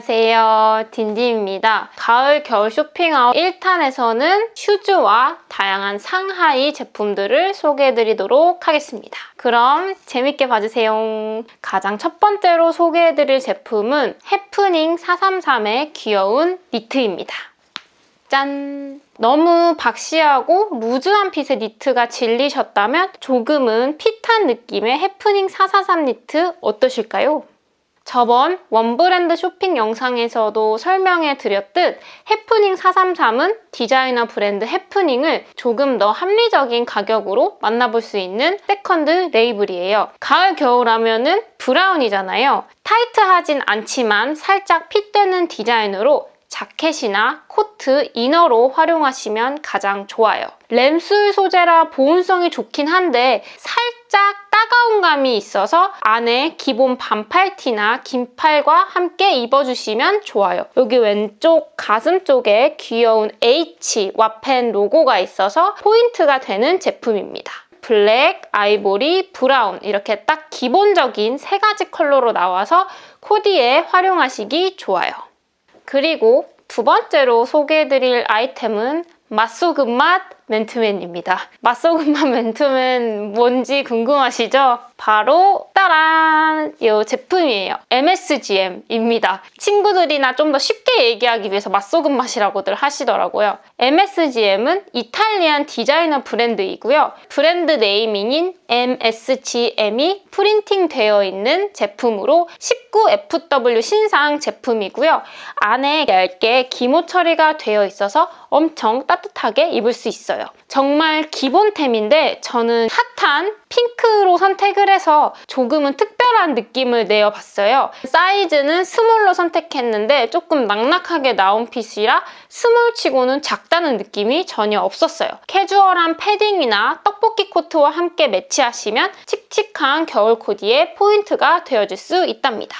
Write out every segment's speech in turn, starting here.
안녕하세요. 딘딘입니다. 가을 겨울 쇼핑아웃 1탄에서는 슈즈와 다양한 상하이 제품들을 소개해드리도록 하겠습니다. 그럼 재밌게 봐주세요. 가장 첫 번째로 소개해드릴 제품은 해프닝 433의 귀여운 니트입니다. 짠! 너무 박시하고 루즈한 핏의 니트가 질리셨다면 조금은 핏한 느낌의 해프닝 443 니트 어떠실까요? 저번 원브랜드 쇼핑 영상에서도 설명해 드렸듯 해프닝 433은 디자이너 브랜드 해프닝을 조금 더 합리적인 가격으로 만나볼 수 있는 세컨드 레이블이에요. 가을 겨울 하면은 브라운이잖아요. 타이트하진 않지만 살짝 핏되는 디자인으로 자켓이나 코트, 이너로 활용하시면 가장 좋아요. 램술 소재라 보온성이 좋긴 한데 살짝 따가운 감이 있어서 안에 기본 반팔티나 긴팔과 함께 입어주시면 좋아요. 여기 왼쪽 가슴 쪽에 귀여운 H 와펜 로고가 있어서 포인트가 되는 제품입니다. 블랙, 아이보리, 브라운 이렇게 딱 기본적인 세 가지 컬러로 나와서 코디에 활용하시기 좋아요. 그리고 두 번째로 소개해드릴 아이템은 맛소금 맛 맨투맨입니다. 맛소금 맛 맨투맨 뭔지 궁금하시죠? 바로 따란! 이 제품이에요. MSGM입니다. 친구들이나 좀 더 쉽게 얘기하기 위해서 맛소금 맛이라고들 하시더라고요. MSGM은 이탈리안 디자이너 브랜드이고요. 브랜드 네이밍인 MSGM이 프린팅 되어 있는 제품으로 19FW 신상 제품이고요. 안에 얇게 기모 처리가 되어 있어서 엄청 따뜻하게 입을 수 있어요. 정말 기본템인데 저는 핫한 핑크로 선택을 해서 조금은 특별한 느낌을 내어봤어요. 사이즈는 스몰로 선택했는데 조금 낙낙하게 나온 핏이라 스몰치고는 작다는 느낌이 전혀 없었어요. 캐주얼한 패딩이나 떡볶이 코트와 함께 매치하시면 칙칙한 겨울 코디의 포인트가 되어줄 수 있답니다.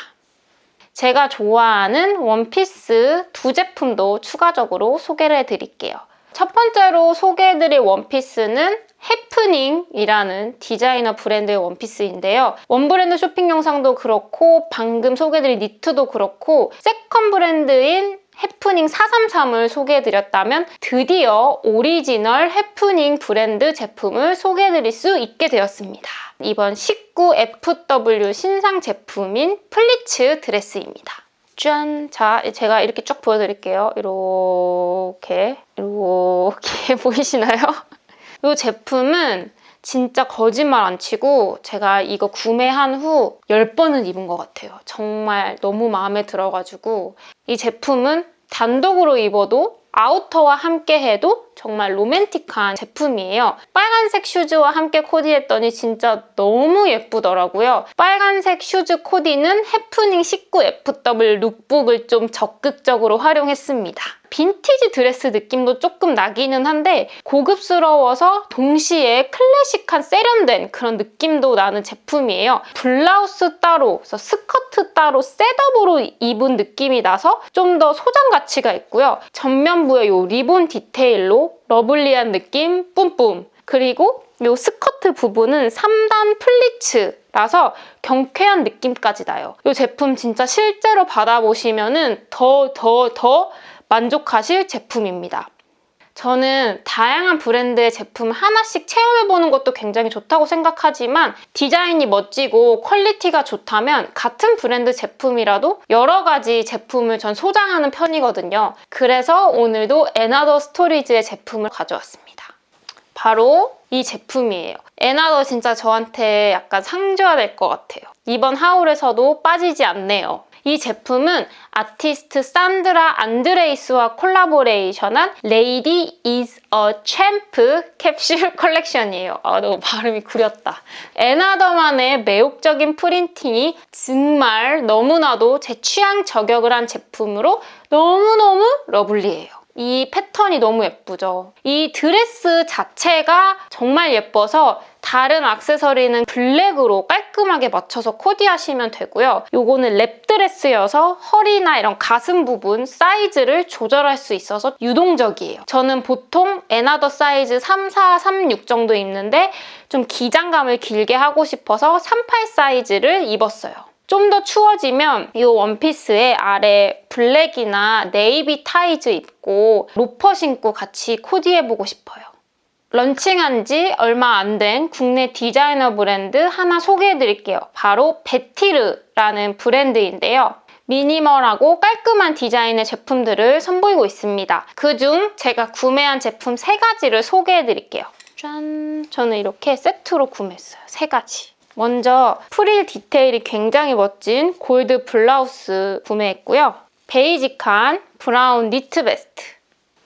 제가 좋아하는 원피스 두 제품도 추가적으로 소개를 해드릴게요. 첫 번째로 소개해드릴 원피스는 해프닝이라는 디자이너 브랜드의 원피스인데요. 원브랜드 쇼핑 영상도 그렇고 방금 소개해드린 니트도 그렇고 세컨 브랜드인 해프닝 433을 소개해드렸다면 드디어 오리지널 해프닝 브랜드 제품을 소개해드릴 수 있게 되었습니다. 이번 19FW 신상 제품인 플리츠 드레스입니다. 짠! 자, 제가 이렇게 쭉 보여드릴게요. 이렇게, 이렇게 보이시나요? 이 제품은 진짜 거짓말 안 치고 제가 이거 구매한 후 10번은 입은 것 같아요. 정말 너무 마음에 들어가지고 이 제품은 단독으로 입어도 아우터와 함께 해도 정말 로맨틱한 제품이에요. 빨간색 슈즈와 함께 코디했더니 진짜 너무 예쁘더라고요. 빨간색 슈즈 코디는 해프닝 19FW 룩북을 좀 적극적으로 활용했습니다. 빈티지 드레스 느낌도 조금 나기는 한데 고급스러워서 동시에 클래식한 세련된 그런 느낌도 나는 제품이에요. 블라우스 따로, 스커트 따로 셋업으로 입은 느낌이 나서 좀 더 소장 가치가 있고요. 전면부에 이 리본 디테일로 러블리한 느낌 뿜뿜 그리고 이 스커트 부분은 3단 플리츠라서 경쾌한 느낌까지 나요. 이 제품 진짜 실제로 받아보시면 더 더, 더 만족하실 제품입니다. 저는 다양한 브랜드의 제품 하나씩 체험해보는 것도 굉장히 좋다고 생각하지만 디자인이 멋지고 퀄리티가 좋다면 같은 브랜드 제품이라도 여러 가지 제품을 전 소장하는 편이거든요. 그래서 오늘도 에나더 스토리즈의 제품을 가져왔습니다. 바로 이 제품이에요. 에나더 진짜 저한테 약간 상 줘야 될 것 같아요. 이번 하울에서도 빠지지 않네요. 이 제품은 아티스트 산드라 안드레이스와 콜라보레이션한 Lady is a Champ 캡슐 컬렉션이에요. 아, 너무 발음이 구렸다. 에나더만의 매혹적인 프린팅이 정말 너무나도 제 취향 저격을 한 제품으로 너무너무 러블리해요. 이 패턴이 너무 예쁘죠. 이 드레스 자체가 정말 예뻐서 다른 악세서리는 블랙으로 깔끔하게 맞춰서 코디하시면 되고요. 요거는 랩드레스여서 허리나 이런 가슴 부분 사이즈를 조절할 수 있어서 유동적이에요. 저는 보통 에나더 사이즈 34, 36 정도 입는데 좀 기장감을 길게 하고 싶어서 38 사이즈를 입었어요. 좀 더 추워지면 이 원피스에 아래 블랙이나 네이비 타이즈 입고 로퍼 신고 같이 코디해보고 싶어요. 런칭한 지 얼마 안 된 국내 디자이너 브랜드 하나 소개해드릴게요. 바로 베티르라는 브랜드인데요. 미니멀하고 깔끔한 디자인의 제품들을 선보이고 있습니다. 그중 제가 구매한 제품 세 가지를 소개해드릴게요. 짠! 저는 이렇게 세트로 구매했어요. 세 가지. 먼저 프릴 디테일이 굉장히 멋진 골드 블라우스 구매했고요. 베이직한 브라운 니트 베스트.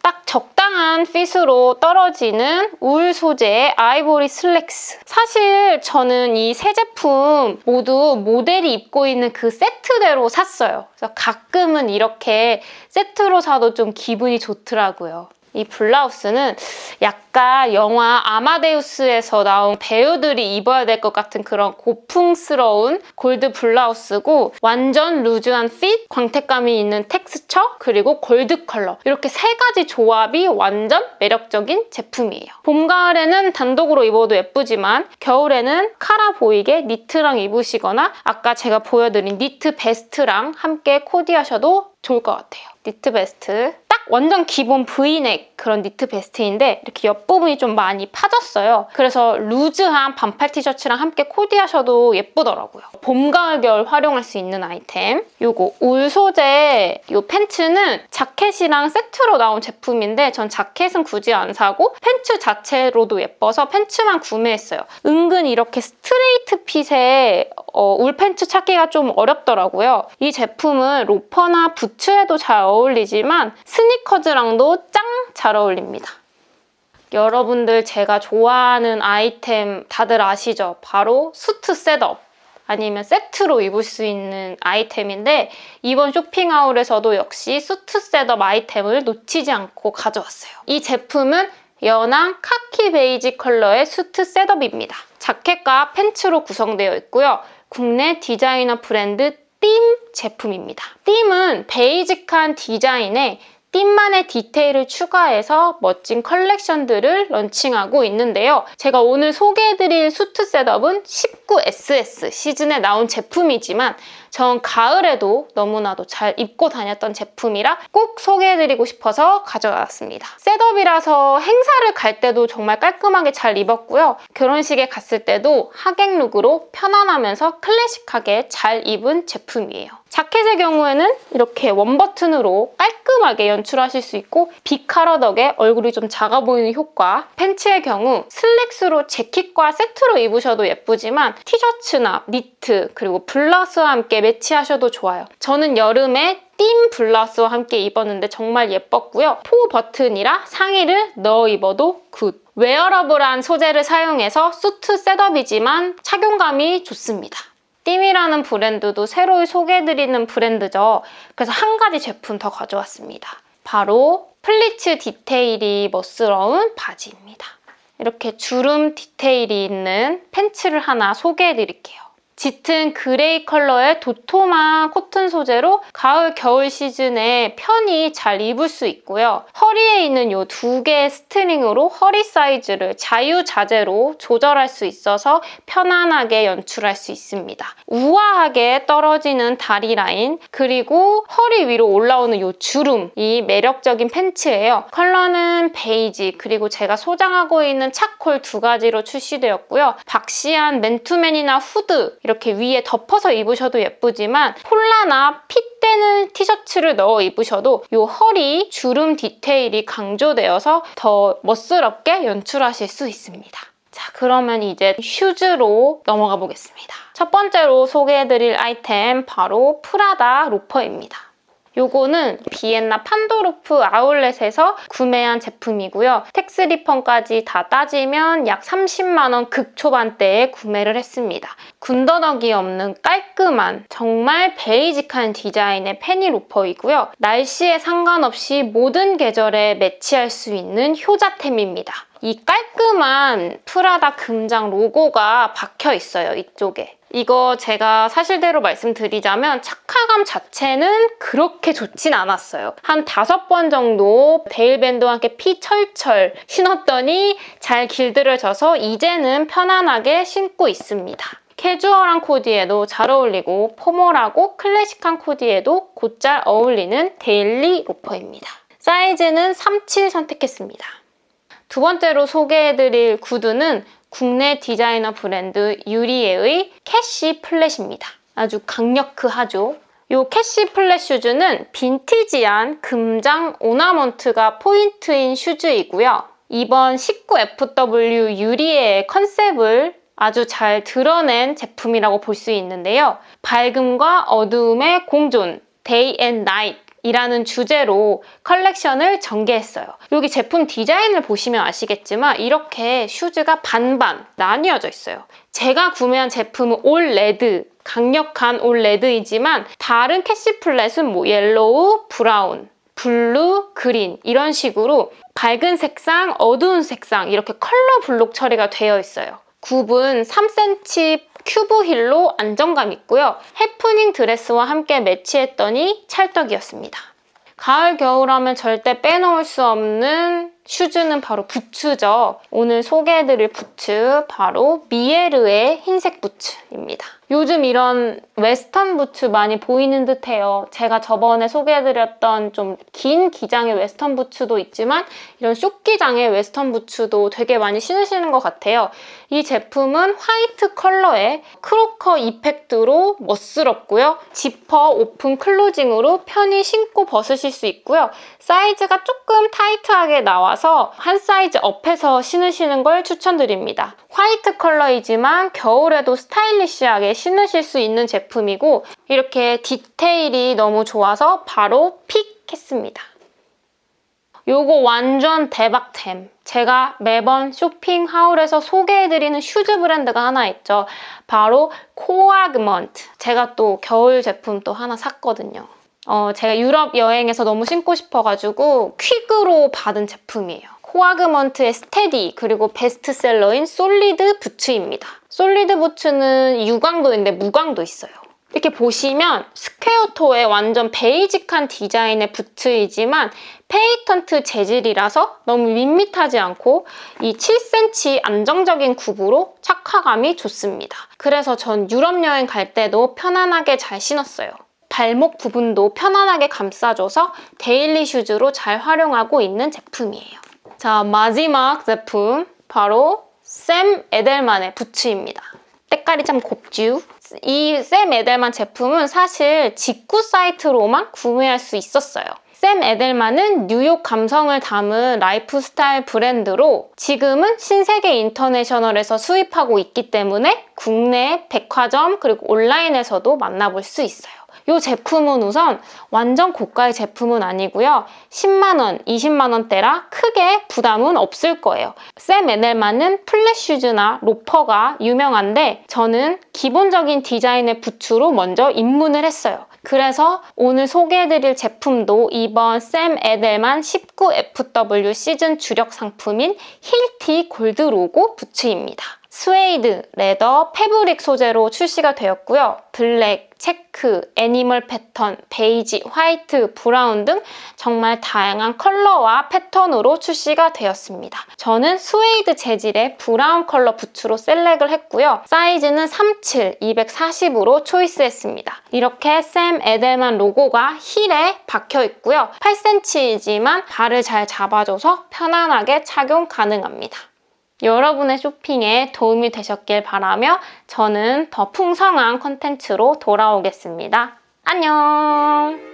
딱 적당한 핏으로 떨어지는 울 소재의 아이보리 슬랙스. 사실 저는 이 세 제품 모두 모델이 입고 있는 그 세트대로 샀어요. 그래서 가끔은 이렇게 세트로 사도 좀 기분이 좋더라고요. 이 블라우스는 약간 영화 아마데우스에서 나온 배우들이 입어야 될 것 같은 그런 고풍스러운 골드 블라우스고 완전 루즈한 핏, 광택감이 있는 텍스처, 그리고 골드 컬러 이렇게 세 가지 조합이 완전 매력적인 제품이에요. 봄, 가을에는 단독으로 입어도 예쁘지만 겨울에는 카라 보이게 니트랑 입으시거나 아까 제가 보여드린 니트 베스트랑 함께 코디하셔도 좋을 것 같아요. 니트 베스트 딱 완전 기본 브이넥 그런 니트 베스트인데 이렇게 옆부분이 좀 많이 파졌어요. 그래서 루즈한 반팔 티셔츠랑 함께 코디하셔도 예쁘더라고요. 봄, 가을, 겨울 활용할 수 있는 아이템. 요거 울 소재 요 팬츠는 자켓이랑 세트로 나온 제품인데 전 자켓은 굳이 안 사고 팬츠 자체로도 예뻐서 팬츠만 구매했어요. 은근 이렇게 스트레이트 핏의 어, 울 팬츠 찾기가 좀 어렵더라고요. 이 제품은 로퍼나 부츠에도 잘 어울리지만 스니커즈랑도 짱 잘 어울립니다. 여러분들 제가 좋아하는 아이템 다들 아시죠? 바로 수트 셋업. 아니면 세트로 입을 수 있는 아이템인데 이번 쇼핑아울에서도 역시 수트 셋업 아이템을 놓치지 않고 가져왔어요. 이 제품은 연한 카키 베이지 컬러의 수트 셋업입니다. 자켓과 팬츠로 구성되어 있고요. 국내 디자이너 브랜드 띵 제품입니다. 띵은 베이직한 디자인에 띵만의 디테일을 추가해서 멋진 컬렉션들을 런칭하고 있는데요. 제가 오늘 소개해드릴 수트 셋업은 19SS 시즌에 나온 제품이지만 전 가을에도 너무나도 잘 입고 다녔던 제품이라 꼭 소개해드리고 싶어서 가져왔습니다. 셋업이라서 행사를 갈 때도 정말 깔끔하게 잘 입었고요. 결혼식에 갔을 때도 하객 룩으로 편안하면서 클래식하게 잘 입은 제품이에요. 자켓의 경우에는 이렇게 원버튼으로 깔끔하게 연출하실 수 있고 비카러 덕에 얼굴이 좀 작아 보이는 효과 팬츠의 경우 슬랙스로 재킷과 세트로 입으셔도 예쁘지만 티셔츠나 니트 그리고 블라우스와 함께 매치하셔도 좋아요. 저는 여름에 띵 블라우스와 함께 입었는데 정말 예뻤고요. 포 버튼이라 상의를 넣어 입어도 굿. 웨어러블한 소재를 사용해서 수트 셋업이지만 착용감이 좋습니다. 띵이라는 브랜드도 새로 소개해드리는 브랜드죠. 그래서 한 가지 제품 더 가져왔습니다. 바로 플리츠 디테일이 멋스러운 바지입니다. 이렇게 주름 디테일이 있는 팬츠를 하나 소개해드릴게요. 짙은 그레이 컬러의 도톰한 코튼 소재로 가을, 겨울 시즌에 편히 잘 입을 수 있고요. 허리에 있는 이 두 개의 스트링으로 허리 사이즈를 자유자재로 조절할 수 있어서 편안하게 연출할 수 있습니다. 우아하게 떨어지는 다리 라인 그리고 허리 위로 올라오는 이 주름이 매력적인 팬츠예요. 컬러는 베이지 그리고 제가 소장하고 있는 차콜 두 가지로 출시되었고요. 박시한 맨투맨이나 후드 이렇게 위에 덮어서 입으셔도 예쁘지만 폴라나 핏되는 티셔츠를 넣어 입으셔도 이 허리 주름 디테일이 강조되어서 더 멋스럽게 연출하실 수 있습니다. 자, 그러면 이제 슈즈로 넘어가 보겠습니다. 첫 번째로 소개해드릴 아이템 바로 프라다 로퍼입니다. 요거는 비엔나 판도르프 아울렛에서 구매한 제품이고요. 텍스 리펀까지 다 따지면 약 30만원 극초반대에 구매를 했습니다. 군더더기 없는 깔끔한 정말 베이직한 디자인의 페니 로퍼이고요. 날씨에 상관없이 모든 계절에 매치할 수 있는 효자템입니다. 이 깔끔한 프라다 금장 로고가 박혀 있어요, 이쪽에. 이거 제가 사실대로 말씀드리자면 착화감 자체는 그렇게 좋진 않았어요. 한 다섯 번 정도 데일밴드와 함께 피 철철 신었더니 잘 길들여져서 이제는 편안하게 신고 있습니다. 캐주얼한 코디에도 잘 어울리고 포멀하고 클래식한 코디에도 곧잘 어울리는 데일리 로퍼입니다. 사이즈는 37 선택했습니다. 두 번째로 소개해드릴 구두는 국내 디자이너 브랜드 유리에의 캐시 플랫입니다. 아주 강력하죠. 이 캐시 플랫 슈즈는 빈티지한 금장 오나먼트가 포인트인 슈즈이고요. 이번 19FW 유리의 컨셉을 아주 잘 드러낸 제품이라고 볼 수 있는데요. 밝음과 어두움의 공존, Day and Night 이 라는 주제로 컬렉션을 전개했어요. 여기 제품 디자인을 보시면 아시겠지만 이렇게 슈즈가 반반 나뉘어져 있어요. 제가 구매한 제품은 올 레드, 강력한 올 레드이지만 다른 캐시 플랫은 뭐 옐로우, 브라운, 블루, 그린 이런 식으로 밝은 색상, 어두운 색상 이렇게 컬러 블록 처리가 되어 있어요. 굽은 3cm 큐브 힐로 안정감 있고요. 해프닝 드레스와 함께 매치했더니 찰떡이었습니다. 가을, 겨울 하면 절대 빼놓을 수 없는 슈즈는 바로 부츠죠. 오늘 소개해드릴 부츠 바로 미에르의 흰색 부츠입니다. 요즘 이런 웨스턴 부츠 많이 보이는 듯해요. 제가 저번에 소개해드렸던 좀 긴 기장의 웨스턴 부츠도 있지만 이런 숏기장의 웨스턴 부츠도 되게 많이 신으시는 것 같아요. 이 제품은 화이트 컬러의 크로커 이펙트로 멋스럽고요. 지퍼 오픈 클로징으로 편히 신고 벗으실 수 있고요. 사이즈가 조금 타이트하게 나와 서 한 사이즈 업해서 신으시는 걸 추천드립니다. 화이트 컬러이지만 겨울에도 스타일리시하게 신으실 수 있는 제품이고 이렇게 디테일이 너무 좋아서 바로 픽 했습니다. 요거 완전 대박템. 제가 매번 쇼핑 하울에서 소개해드리는 슈즈 브랜드가 하나 있죠. 바로 코아그먼트. 제가 또 겨울 제품 또 하나 샀거든요. 어, 제가 유럽 여행에서 너무 신고 싶어가지고 퀵으로 받은 제품이에요. 코아그먼트의 스테디 그리고 베스트셀러인 솔리드 부츠입니다. 솔리드 부츠는 유광도인데 무광도 있어요. 이렇게 보시면 스퀘어 토의 완전 베이직한 디자인의 부츠이지만 페이턴트 재질이라서 너무 밋밋하지 않고 이 7cm 안정적인 굽으로 착화감이 좋습니다. 그래서 전 유럽 여행 갈 때도 편안하게 잘 신었어요. 발목 부분도 편안하게 감싸줘서 데일리 슈즈로 잘 활용하고 있는 제품이에요. 자, 마지막 제품 바로 샘 에델만의 부츠입니다. 때깔이 참 곱죠? 이샘 에델만 제품은 사실 직구 사이트로만 구매할 수 있었어요. 샘 에델만은 뉴욕 감성을 담은 라이프스타일 브랜드로 지금은 신세계 인터내셔널에서 수입하고 있기 때문에 국내 백화점 그리고 온라인에서도 만나볼 수 있어요. 이 제품은 우선 완전 고가의 제품은 아니고요. 10만원, 20만원대라 크게 부담은 없을 거예요. 샘 에넬만은 플랫 슈즈나 로퍼가 유명한데 저는 기본적인 디자인의 부츠로 먼저 입문을 했어요. 그래서 오늘 소개해드릴 제품도 이번 샘 에델만 19FW 시즌 주력 상품인 힐티 골드 로고 부츠입니다. 스웨이드, 레더, 패브릭 소재로 출시가 되었고요. 블랙, 체크, 애니멀 패턴, 베이지, 화이트, 브라운 등 정말 다양한 컬러와 패턴으로 출시가 되었습니다. 저는 스웨이드 재질의 브라운 컬러 부츠로 셀렉을 했고요. 사이즈는 37, 240으로 초이스했습니다. 이렇게 샘 에델만 로고가 힐에 박혀 있고요. 8cm이지만 발을 잘 잡아줘서 편안하게 착용 가능합니다. 여러분의 쇼핑에 도움이 되셨길 바라며 저는 더 풍성한 컨텐츠로 돌아오겠습니다. 안녕!